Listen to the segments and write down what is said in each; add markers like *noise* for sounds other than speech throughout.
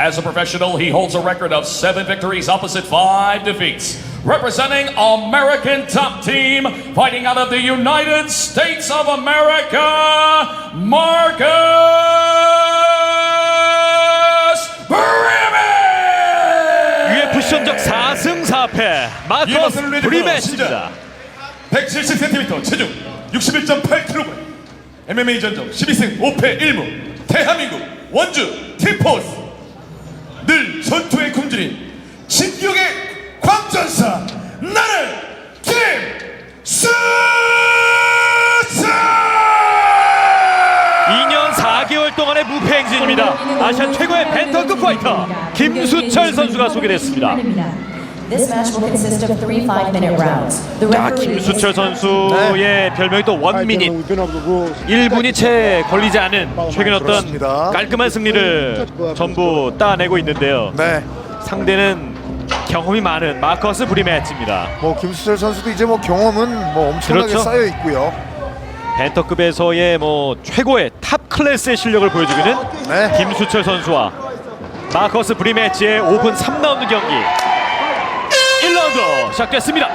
As a professional, he holds a record of seven victories opposite five defeats. Representing American top team, fighting out of the United States of America, Marcus Brimmy! UFC 전적 4승 4패 마커스 브리매치입니다. 170cm 체중 61.8kg MMA 전적 12승 5패 1무 대한민국 원주 팀포스 늘 전투의 굶주린 진격의 광전사 나는 김수차 2년 4개월 동안의 무패 행진입니다. 아시아 최고의 벤턴급 파이터 김수철 선수가 소개됐습니다. This match will consist of three five-minute rounds. The 자, referee is 김수철 선수의 별명이 또 원미닛 1분이 채 걸리지 않은 최근 어떤 그렇습니다. 깔끔한 승리를 전부 따내고 있는데요. 네, 상대는 경험이 많은 마커스 브리매치입니다. 뭐 김수철 선수도 이제 뭐 경험은 뭐 엄청나게 그렇죠. 쌓여 있고요. 벤터급에서의 뭐 최고의 탑 클래스의 실력을 보여주고 있는 네, 김수철 선수와 마커스 브리매치의 5분 3라운드 경기 1 라운드 시작됐습니다.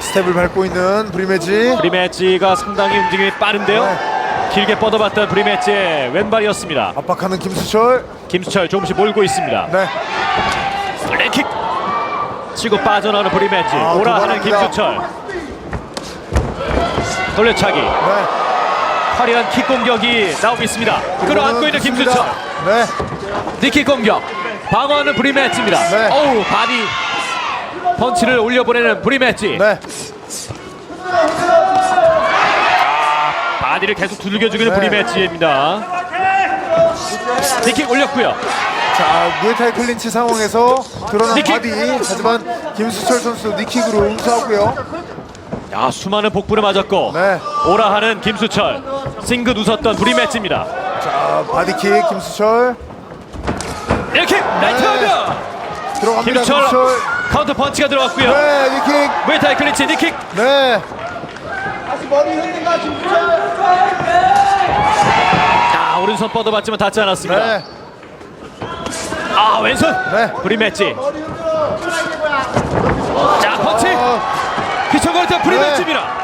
스텝을 밟고 있는 브리메지. 브리매치가 상당히 움직임이 빠른데요. 네. 길게 뻗어봤던 브리매치의 왼발이었습니다. 압박하는 김수철. 김수철 조금씩 몰고 있습니다. 네, 블랙킥 치고 빠져나오는 브리매치 아, 오라하는. 김수철 돌려차기 네. 화려한 킥 공격이 나오고 있습니다. 끌어안고 있는. 김수철 네, 니킥 공격 방어하는 브리매치입니다. 네. 어우 바디 펀치를 올려보내는 브리매치 네. 바디를 계속 두들겨주는 네. 브리매치입니다. 니킥 올렸고요. 자, 무에타이 클린치 상황에서 드러난 니킥. 바디. 하지만 김수철 선수 니킥으로 응수하고요. 야 수많은 복부를 맞았고 네. 오라하는 김수철 싱긋 웃었던 브리매치입니다. 자, 바디킥 김수철. 니킥 라이트 하면 들어갑니다. 김수철 김수철. 카운터 펀치가 들어갔고요. 네, 니킥. 무에타이 클린치 니킥 네. 아 오른손 뻗어봤지만 닿지 않았습니다. 네. 아 왼손 네. 브리매치 자 펀치 어, 귀청거렸던 브리매치입니다.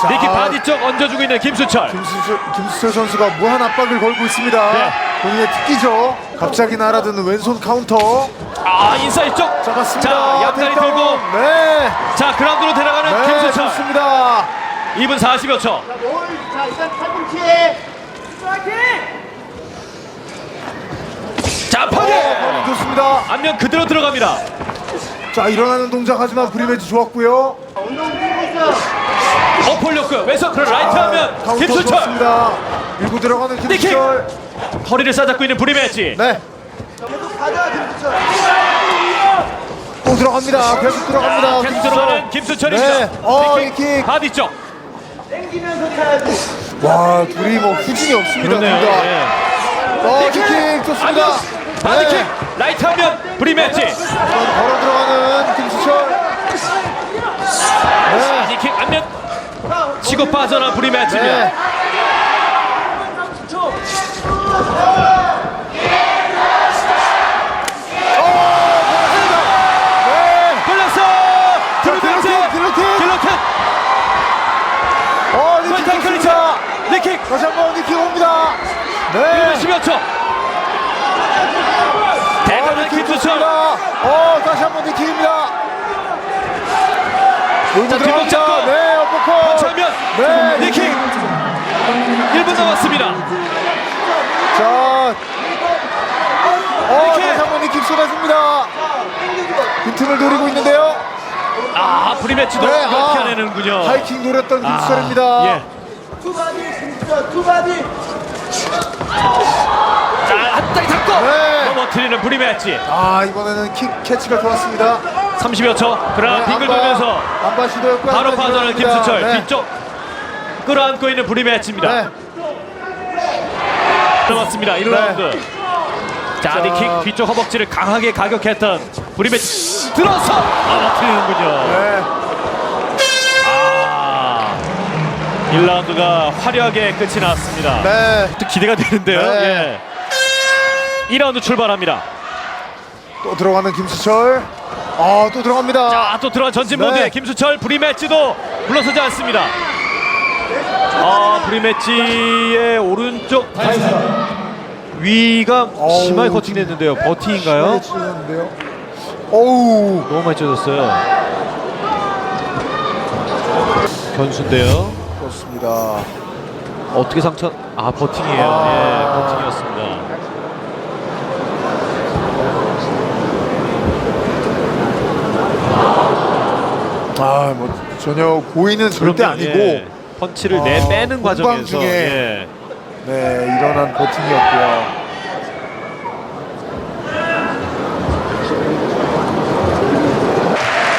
자, 니킥 바디 쪽 얹어주고 있는 김수철 김수철, 김수철 선수가 무한 압박을 걸고 있습니다. 네. 본인의 특기죠. 갑자기 날아드는 왼손 카운터. 아 인사이드 쪽 잡았습니다. 자 양다리 테이크다운. 들고 네. 자 그라운드로 데려가는 네, 김수철 좋습니다. 2분 40여 초자 파괴 어, 좋습니다. 안면 그대로 들어갑니다 자, 일어나는 동작 하지만 브리매지 좋았고요. 어 벌렸고요 왼손 그런 라이트 하면 카운터 김수철. 밀고 들어가는 김수철. 허리를 싸잡고 있는 브리매치 네. 또 들어갑니다. 계속 들어갑니다. 아, 계속 들어가는 김수철입니다 네. 어, 이 킥. 바디 쪽 와, 둘이 뭐 후진이 없습니다. 그러네요 둘 다. 네. 어, 킥 좋습니다. 바디킥 네. 라이트 하면 브리매치 걸어 들어가는 김수철. 네. 니킥 안면 치고 빠져나 브리매치입니다 네. 걸렸어 브리매치 딜로킥, 딜로킥. 딜로킥 어, 니킥 왼팔 클리치 좋습니다. 니킥 다시 한번 니킥 옵니다. 네. 10여 초 대단한 김수철 좋습니다. 어, 다시 한번 니킥입니다. 자, 뒷목. 잡고. 네, 어퍼컷. 차면 네, 니킥 1분 남았습니다 자. 어, 니킥. 다시 한번 니킥 쏟아집니다. 빈틈을 노리고 있는데요. 아 브리매치도 네, 이걸 아. 피해내는군요 하이킹 노렸던 아, 김수철입니다. 예. 자, 한 다리 잡고 네. 넘어뜨리는 브리매치 아, 이번에는 킥 캐치가 좋았습니다. 30여 초 그러나 네, 빙글 돌면서 안바 시도였고 바로 빠져나는 시도였습니다. 김수철 네. 뒤쪽 끌어안고 있는 브리매치입니다 네. 넘었습니다 1라운드 자 자. 니킥 뒤쪽 허벅지를 강하게 가격했던 브리매치 들어서 넘어뜨리는군요 네. 아 1라운드가 화려하게 끝이 났습니다 네. 또 기대가 되는데요 네. 예. 2라운드 출발합니다. 또 들어가는 김수철. 아, 또 들어갑니다. 자, 또 들어간 전진 네. 모드에 김수철 브리매치도 물러서지 않습니다. 아, 브리매치의 오른쪽 위가 심하게 커팅됐는데요. 버팅인가요? 찔렸는데요. 어우, 너무 많이 쪄졌어요. 변수인데요. 그렇습니다. 어떻게 상처? 아 버팅이에요. 예, 버팅이었습니다. 아, 뭐 전혀 고의는 절대 그럼요, 아니고 예. 펀치를 아, 내 빼는 공방 과정에서 중에 예. 네, 일어난 버팅이었고요.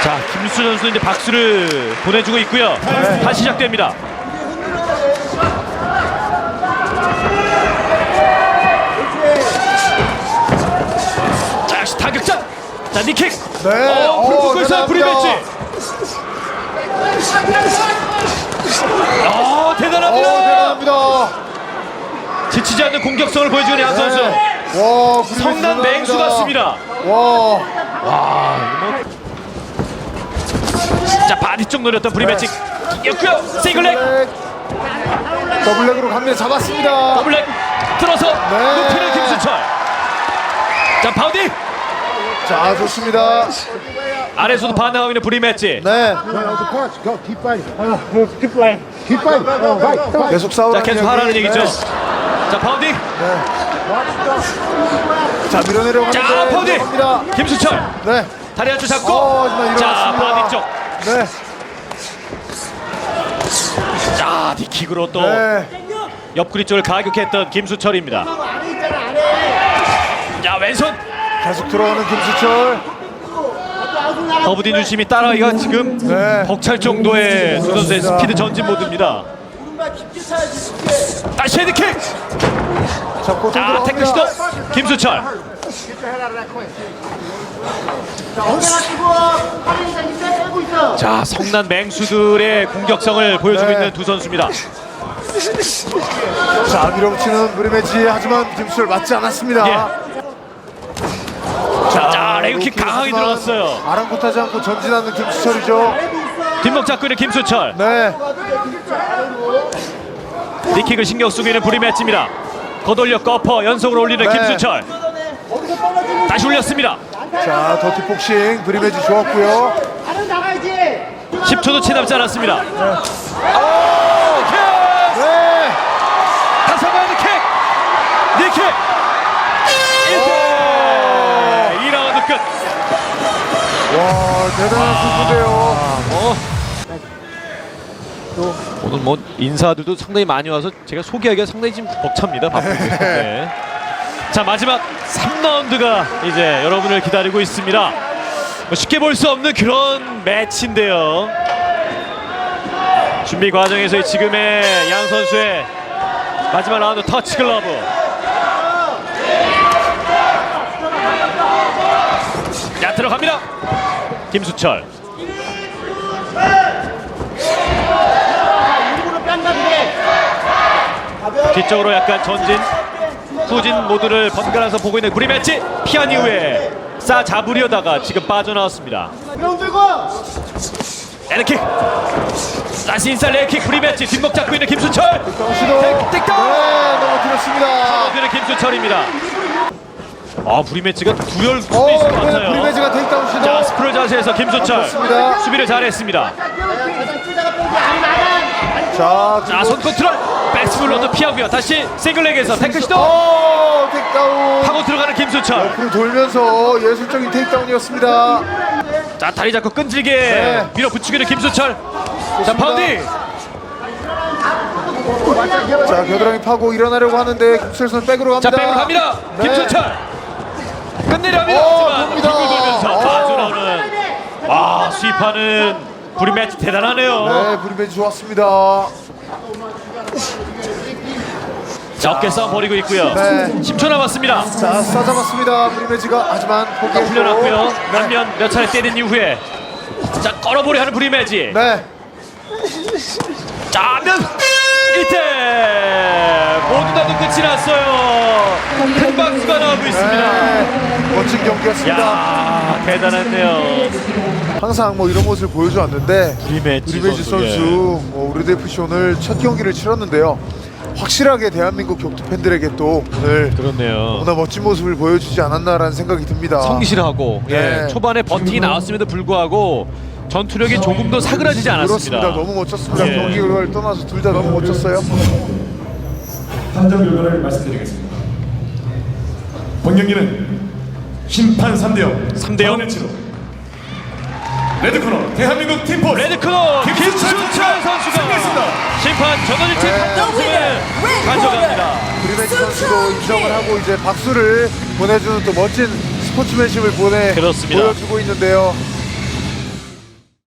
자 김수 선수 이제 박수를 보내주고 있고요. 다시 시작됩니다. 자 역시 타격전. 자 니킥. 네, 어, 불 어, 붙고 있어요. 불이 맺지. 아 어, 대단합니다. 대단합니다. 지치지 않는 공격성을 보여주는 양 선수. 네. 와, 불이 성난 대단합니다. 맹수 같습니다. 와, 자 바디 쪽 노렸던 브리매치 이었고요. 싱글렉 블랙. 더블랙으로 갑니다. 잡았습니다. 더블렉 들어서 네. 높이는 김수철. 자 바우디 자, 좋습니다. 아래서도 반응하고 있는 브리매치. 네. 계속 싸우라는 자 계속 하라는 얘기죠. 자 바우디 자, 밀어내려고 자 하는데 바우디 들어갑니다. 김수철 네, 다리 한쪽 잡고 어, 하지만 자 일어났습니다. 바디 쪽. 네, 자 디킥으로 또 네. 옆구리 쪽을 가격했던 김수철입니다. 자 왼손 계속 들어오는 김수철. 더브디 중심이 따라가기가 지금 네. 벅찰 정도의 두 선수의 스피드 전진 모드입니다. 다시 헤드킥. 잡고 또 태클 시도. 김수철. 자 성난 맹수들의 공격성을 보여주고 네. 있는 두 선수입니다. 자, 밀어붙이는 브리매치 하지만 김수철 맞지 않았습니다. 예. 자 레그킥 로킥 강하게 들어갔어요. 아랑곳하지 않고 전진하는 김수철이죠. 뒷목 잡고 있는 김수철. 네, 니킥을 신경 쓰고 있는 브리매치입니다. 거돌려 꺼퍼 연속으로 올리는 네. 김수철. 다시 올렸습니다. 자, 더티 복싱 브리매치 좋았고요. 10초도 채 남지 않았습니다. 오, 와 대단한 승부인데요. 오늘 뭐 인사들도 상당히 많이 와서 제가 소개하기가 상당히 지금 벅찹니다. 바쁘고. *laughs* 네. 자 마지막 3라운드가 이제 여러분을 기다리고 있습니다. 뭐 쉽게 볼 수 없는 그런 매치인데요. 준비 과정에서 이 지금의 양 선수의 마지막 라운드 터치 글러브. 자 들어갑니다. 김수철. 뒤쪽으로 약간 전진 후진 모드를 번갈아서 보고 있는 구리 매치 피한 이후에 싸 잡으려다가 지금 빠져나왔습니다 에르킥 다시 인사이드 레킥 구리 매치 뒷목 잡고 있는 김수철 시도. 네, 넘어뜨렸습니다. 어드는 김수철입니다 아 부리 매치가 두열 수도 어, 있을 것 네, 같아요 브리매치가 테이크다운 시도. 자 스프롤 자세에서 김수철 좋습니다. 수비를 잘했습니다 자, 자 손 컨트롤 백스블로도 피하고요 다시 싱글렉에서 태클 시도 어, 테이크다운. 하고 들어가는 김수철 옆으로 돌면서 예술적인 테이크다운이었습니다. 자 다리 잡고 끈질게 네. 밀어붙이기는 김수철 자 파운딩 자, 겨드랑이 파고 일어나려고 하는데 김수철 선수 백으로 자 갑니다. 백으로 갑니다 네. 김수철 끝내려 합니다. 둥글 돌면서 어. 빠져나오는 와 수입하는 구리 매치 대단하네요 네, 브리매치 좋았습니다. 자 어깨 싸움 벌이고 있고요 네. 10초 남았습니다 자, 싸잡았습니다. 브리매치가 하지만 포기했고. 풀려났고요 네. 안면 몇 차례 때린 이후에 자 걸어보려 하는 브리 매치 네. 자 안면 1대 모두 다도 끝이 났어요. 큰 박수가 나오고 있습니다. 네, 멋진 경기였습니다. 야 대단했네요. 항상 뭐 이런 모습을 보여주었는데 리매치 리베지 선수, 예. 뭐 우리드 FC 오늘 첫 경기를 치렀는데요. 확실하게 대한민국 격투 팬들에게 또 오늘 그렇네요. 너무나 멋진 모습을 보여주지 않았나라는 생각이 듭니다. 성실하고 예, 네. 초반에 버팅이 나왔음에도 불구하고 전투력이 조금 더 사그라지지 않았습니다. 그렇습니다. 너무 멋졌습니다. 예. 경기를 떠나서 둘 다 너무 멋졌어요. 판정 결과를 말씀드리겠습니다. 본 경기는 심판 3대0 3대 0. 레드 코너 대한민국 팀포스 레드 코너 김수철 김수철 선수가 승리했습니다. 심판 전원일체 네. 판정승을 가져갑니다. 리베지 선수도 인정을 하고 이제 박수를 보내주는 또 멋진 스포츠맨십을 보내 그렇습니다. 보여주고 있는데요.